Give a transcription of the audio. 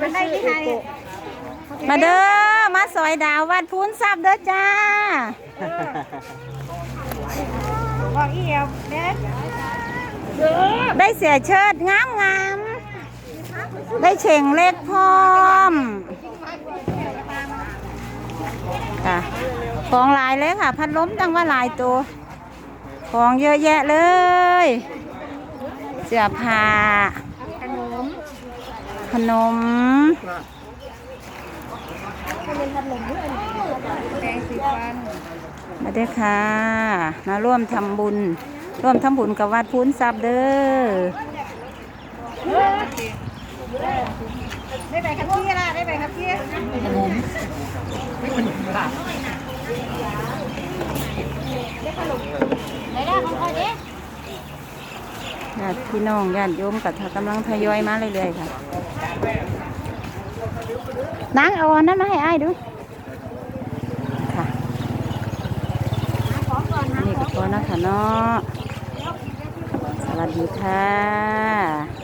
มันได้ที่ไหนมาเด้อมาซอยดาววัดพูนซับเด้อจ้า บอกอีเอวเด็ดได้เสียเชิดงามงามๆได้เฉ่งเล็กพร้อมค่ะของหลายเลยค่ะ พัดลมตั้งว่าหลายตัว ของเยอะแยะเลย เสื้อผ้าขนม ขนม มาเด้ค่ะ มาร่วมทำบุญ ร่วมทำบุญกับวัดพูนซับเด้อได้ไปครับพี่ละได้ไปครับพี่ขนมค่ะญาติพี่น้องญาติโยมกับกำลังทยอยมาเรื่อยๆค่ะ นางเอาอันนั้นมาให้อ้ายดูค่ะนนี่ก็พอนะคะเนาะสวัสดีค่ะ